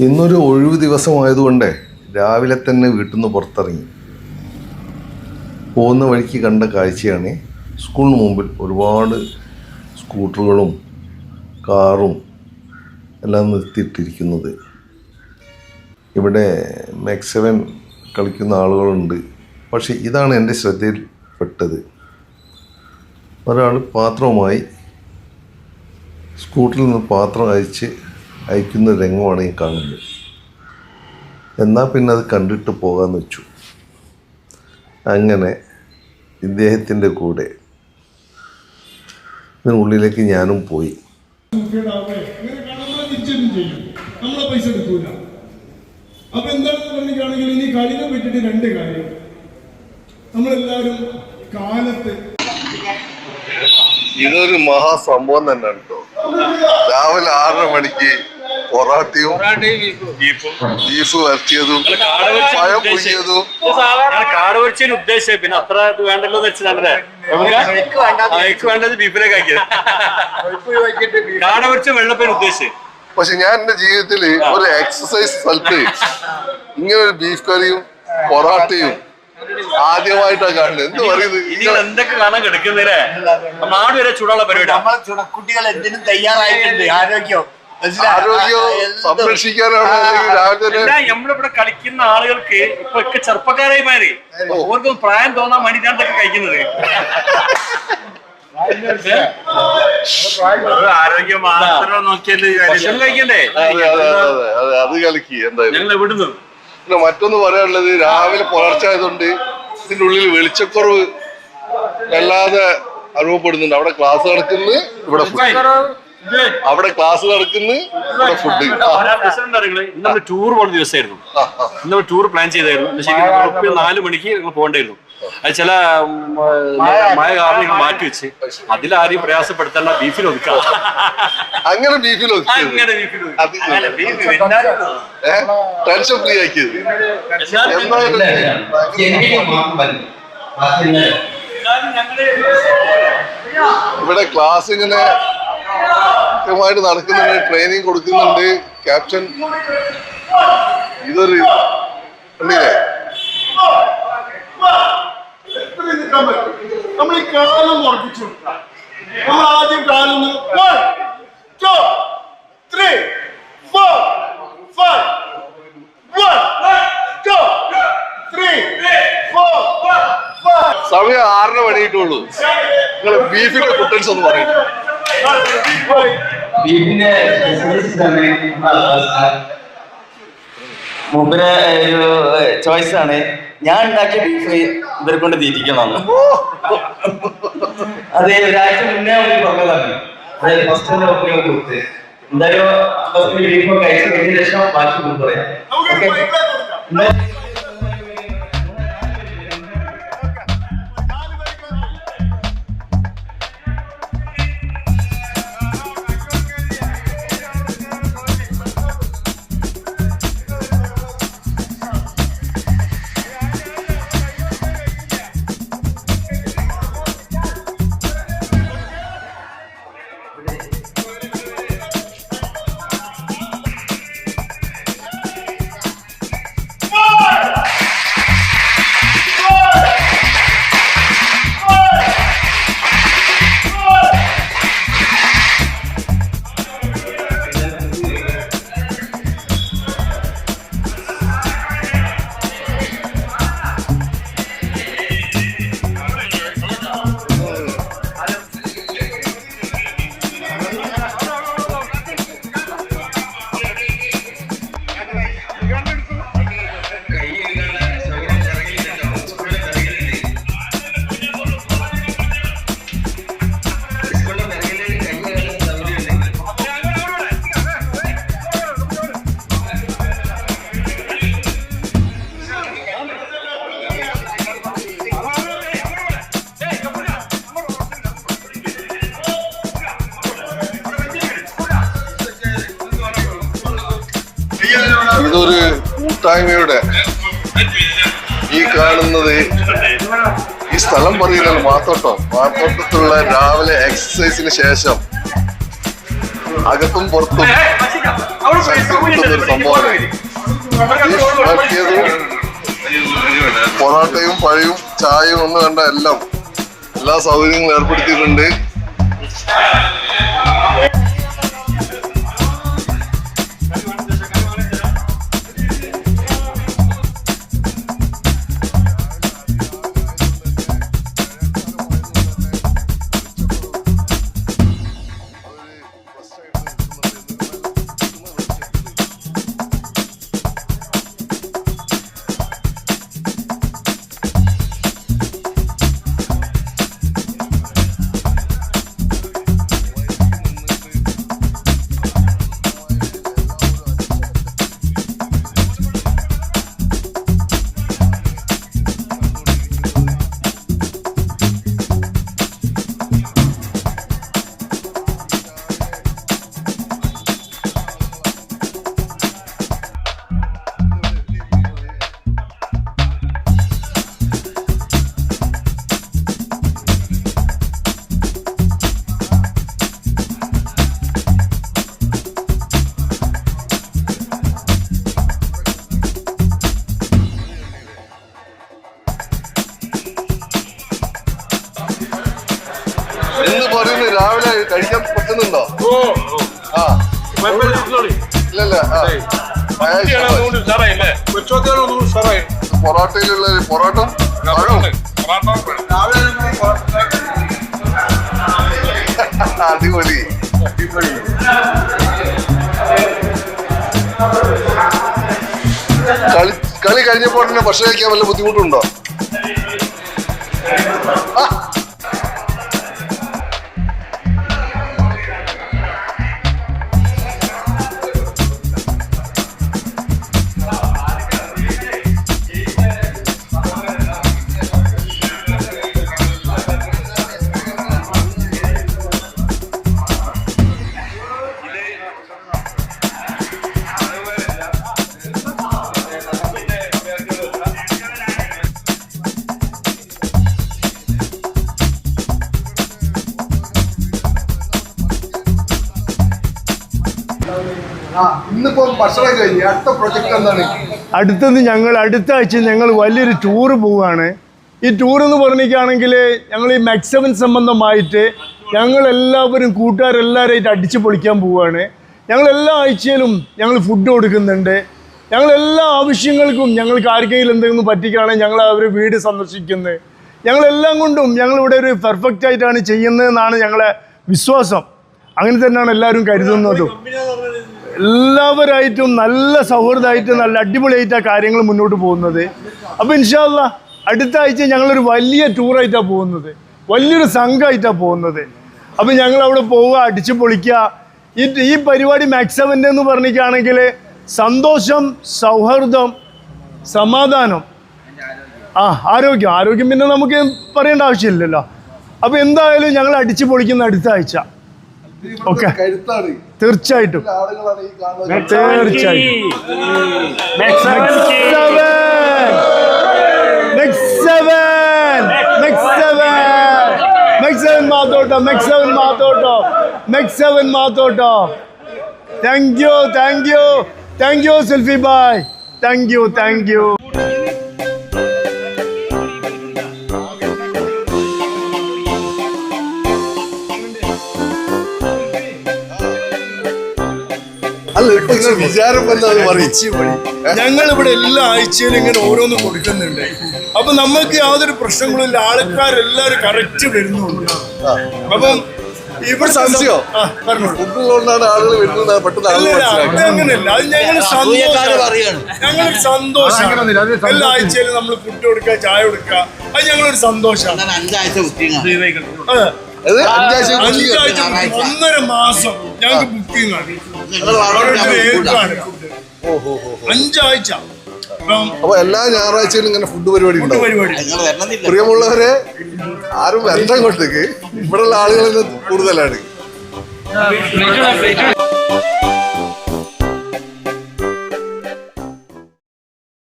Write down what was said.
ഇന്നൊരു ഒഴിവ് ദിവസമായതുകൊണ്ട് രാവിലെ തന്നെ വീട്ടിൽ നിന്ന് പുറത്തിറങ്ങി. പോകുന്ന വഴിക്ക് കണ്ട കാഴ്ചയാണ് സ്കൂളിന് മുമ്പിൽ ഒരുപാട് സ്കൂട്ടറുകളും കാറും എല്ലാം നിർത്തിയിട്ടിരിക്കുന്നത്. ഇവിടെ മെക്സവൻ കളിക്കുന്ന ആളുകളുണ്ട്. പക്ഷേ ഇതാണ് എന്റെ ശ്രദ്ധയിൽപ്പെട്ടത്. ഒരാൾ പാത്രവുമായി സ്കൂട്ടറിൽ നിന്ന് പാത്രം അയച്ച് അയക്കുന്ന രംഗമാണ് ഈ കാണുന്നത്. എന്നാൽ പിന്നെ അത് കണ്ടിട്ട് പോകാമെന്ന് വെച്ചു. അങ്ങനെ ഇദ്ദേഹത്തിന്റെ കൂടെ ഉള്ളിലേക്ക് ഞാനും പോയി. നമ്മളെ പൈസ എടുക്കൂല അപ്പൊ എന്താണെന്ന് പറഞ്ഞിട്ടാണെങ്കിൽ ഇനി കളിനെ പറ്റിയിട്ട് രണ്ട് കാര്യം. നമ്മളെല്ലാവരും കാലത്ത് ഇതൊരു മഹാസംഭവം തന്നെ കേട്ടോ. രാവിലെ ആറര മണിക്ക് പൊറാട്ടയും ബീഫ്. വരട്ടിയതും പഴം പുഴിയതും ഞാൻ കാട് പൊരിച്ചതിന് ഉദ്ദേശിച്ചത് പിന്നെ അത്ര ഇത് വേണ്ടല്ലോ എനിക്ക് വേണ്ടത് ബീഫിലേക്ക് ആക്കിയത്. കാട പൊരിച്ച വെള്ളപ്പേന് ഉദ്ദേശിച്ചത് പക്ഷെ ഞാൻ എന്റെ ജീവിതത്തിൽ ഒരു എക്സസൈസ് സ്ഥലത്ത് ഇങ്ങനെ ഒരു ബീഫ് കറിയും പൊറാട്ടയും ആദ്യമായിട്ടാണ് കാണുന്നത്. എന്ത് പറയുന്നത്? എന്തൊക്കെ കാണാൻ കിടക്കുന്നില്ലേ നാട് വരെ ചൂടുള്ള പരിപാടി നമ്മളെ ചുണക്കുട്ടികൾ എന്തിനും തയ്യാറായിട്ടുണ്ട്. ആരോഗ്യം? ആരോഗ്യം സംരക്ഷിക്കാനാണ് നമ്മളിവിടെ കളിക്കുന്ന ആളുകൾക്ക് ഇപ്പൊ ഒക്കെ ചെറുപ്പക്കാരായി മാറി ഓർക്കും പ്രായം തോന്നാൻ വേണ്ടിട്ടാണ് ഇതൊക്കെ കഴിക്കുന്നത്. ആരോഗ്യം മാത്രം നോക്കിയല്ലേ ഭക്ഷണം കഴിക്കണ്ടേ? അതെ കളിക്ക് എന്തായാലും. ഞങ്ങൾ എവിടുന്നു? പിന്നെ മറ്റൊന്ന് പറയാനുള്ളത് രാവിലെ പുലർച്ചെ ആയതുകൊണ്ട് ഇതിന്റെ ഉള്ളിൽ വെളിച്ചക്കുറവ് വല്ലാതെ അനുഭവപ്പെടുന്നുണ്ട്. അവിടെ ക്ലാസ് നടക്കുന്നു ഇവിടെ അവിടെ ക്ലാസ് നടക്കുന്നു ഇവിടെ ഫുഡ് ഇന്ന് നമ്മൾ ടൂർ പോകുന്ന ദിവസമായിരുന്നു. ഇന്ന് നമ്മൾ ടൂർ പ്ലാൻ ചെയ്തായിരുന്നു. പക്ഷേ നാല് മണിക്ക് ഞങ്ങൾ പോകേണ്ടായിരുന്നു. അത് ചില മഴ കാരണം ഞങ്ങൾ മാറ്റി വെച്ച് അതിലാരെയും പ്രയാസപ്പെടുത്തേണ്ട ബീഫിൽ ഒതുക്കാം അങ്ങനെ ബീഫിൽ അങ്ങനെ ടെൻഷൻ ഫ്രീ ആക്കിയത്. ഇവിടെ ക്ലാസ് ഇങ്ങനെ കൃത്യമായിട്ട് നടക്കുന്നുണ്ട് ട്രെയിനിങ് കൊടുക്കുന്നുണ്ട് ക്യാപ്റ്റൻ ഇതൊരു കണ്ടില്ലേ നമ്മൾ ഈ കാലം ഉറപ്പിച്ചു. നമ്മൾ ആദ്യം. സമയം ആറര മണിയിട്ടുള്ളൂ നിങ്ങൾ ബീഫിന്റെ കുട്ടൻസ് ഒന്ന് പറയും ബീഫിന്റെ മൂപ്പര് ഒരു ചോയ്സ് ആണ്. ഞാൻ ഉണ്ടാക്കിയ ബീഫ് ഇവരെ കൊണ്ട് തീറ്റിക്കണം അതെ ഒരാഴ്ച മുന്നേ അവർ പറഞ്ഞതാണ് ഫസ്റ്റ് കൊടുത്ത്. എന്തായാലും ഫസ്റ്റ് ബീഫ് കഴിച്ചതിന് ശേഷം ബാക്കി പറയാം. നമുക്ക് ഇതൊരു കൂട്ടായ്മയുടെ ഈ കാണുന്നത് ഈ സ്ഥലം പറയുന്നത് മാത്തോട്ടം. മാത്തോട്ടത്തുള്ള രാവിലെ എക്സസൈസിന് ശേഷം അകത്തും പുറത്തും ഒരു സംഭവമാണ്. പൊറോട്ടയും പഴയും ചായയും ഒന്ന് കണ്ട എല്ലാം എല്ലാ സൗകര്യങ്ങളും ഏർപ്പെടുത്തിയിട്ടുണ്ട്. കഴിക്കാൻ പറ്റുന്നുണ്ടോ? ആ. ഇല്ലല്ല. പൊറോട്ടയിലുള്ള പൊറോട്ട? അടിപൊളി. കളി കളി കഴിഞ്ഞപ്പോൾ തന്നെ ഭക്ഷണം കഴിക്കാൻ വല്ല ബുദ്ധിമുട്ടുണ്ടോ? അടുത്തത് ഞങ്ങൾ അടുത്ത ആഴ്ച ഞങ്ങൾ വലിയൊരു ടൂറ് പോവുകയാണ്. ഈ ടൂർ എന്ന് പറഞ്ഞിരിക്കുകയാണെങ്കിൽ ഞങ്ങൾ ഈ മാക്സവൻ സംബന്ധമായിട്ട് ഞങ്ങൾ എല്ലാവരും കൂട്ടുകാരെല്ലാവരായിട്ട് അടിച്ചു പൊളിക്കാൻ പോവുകയാണ്. ഞങ്ങൾ എല്ലാ ആഴ്ചയിലും ഞങ്ങൾ ഫുഡ് കൊടുക്കുന്നുണ്ട്. ഞങ്ങൾ എല്ലാ ആവശ്യങ്ങൾക്കും ഞങ്ങൾക്ക് ആർക്കെങ്കിലും എന്തെങ്കിലും പറ്റിക്കുകയാണെങ്കിൽ ഞങ്ങൾ അവരെ വീട് സന്ദർശിക്കുന്നത് ഞങ്ങളെല്ലാം കൊണ്ടും ഞങ്ങളിവിടെ ഒരു പെർഫെക്റ്റ് ആയിട്ടാണ് ചെയ്യുന്നതെന്നാണ് ഞങ്ങളെ വിശ്വാസം. അങ്ങനെ തന്നെയാണ് എല്ലാവരും കരുതുന്നതും. എല്ലാവരായിട്ടും നല്ല സൗഹൃദമായിട്ട് നല്ല അടിപൊളിയായിട്ടാണ് കാര്യങ്ങൾ മുന്നോട്ട് പോകുന്നത്. അപ്പോൾ ഇൻഷാല്ല അടുത്ത ആഴ്ച ഞങ്ങളൊരു വലിയ ടൂറായിട്ടാണ് പോകുന്നത്. വലിയൊരു സംഘമായിട്ടാണ് പോകുന്നത്. അപ്പോൾ ഞങ്ങൾ അവിടെ പോവുക അടിച്ചു പൊളിക്കുക. ഈ ഈ പരിപാടി മാക്സവന്റെ എന്ന് പറഞ്ഞിട്ടാണെങ്കിൽ സന്തോഷം സൗഹൃദം സമാധാനം. ആ ആരോഗ്യം. ആരോഗ്യം പിന്നെ നമുക്ക് പറയേണ്ട ആവശ്യമില്ലല്ലോ. അപ്പോൾ എന്തായാലും ഞങ്ങൾ അടിച്ചു പൊളിക്കുന്ന അടുത്ത ആഴ്ച. ഓക്കെ. തീർച്ചയായിട്ടും. ആളുകളാണ് ഈ കാണുന്നത്. തീർച്ചയായിട്ടും മാത്തോട്ടോ നെക്സ്റ്റ് സെവൻ മാത്തോട്ടോ next seven മാത്തോട്ടോ thank you thank you thank you selfie bye thank you thank you നിങ്ങൾ വിചാരം എന്താന്ന് പറയും. ഞങ്ങൾ ഇവിടെ എല്ലാ ആഴ്ചയിലും ഇങ്ങനെ ഓരോന്ന് കൊടുക്കുന്നുണ്ട്. അപ്പൊ നമുക്ക് യാതൊരു പ്രശ്നങ്ങളുമില്ല ആൾക്കാരെല്ലാരും കറക്റ്റ് വരുന്നുണ്ട്. അപ്പം ഇവിടെ സംശയോ? ഫുഡുള്ളതുകൊണ്ടാണ് ആളുകൾ വരുന്നത്. പെട്ടെന്ന് അങ്ങനെയല്ല. അത് ഞങ്ങൾ ഞങ്ങളൊരു സന്തോഷം എല്ലാ ആഴ്ചയിലും നമ്മൾ ഫുഡ് കൊടുക്കുക ചായ കൊടുക്കുക. അത് ഞങ്ങളൊരു സന്തോഷമാണ് അഞ്ചാഴ്ച അഞ്ചാഴ്ച ഒന്നര മാസം ഞങ്ങൾക്ക് ബുക്കിംഗ് ആണ്. അഞ്ചാഴ്ച. അപ്പം എല്ലാ ഞായറാഴ്ചയിലും ഇങ്ങനെ ഫുഡ് പരിപാടി ഉണ്ടാവും. പ്രിയമുള്ളവരെ ആരും വരണ്ട അങ്ങോട്ടേക്ക് ഇവിടെയുള്ള ആളുകളിൽ കൂടുതലാണ്.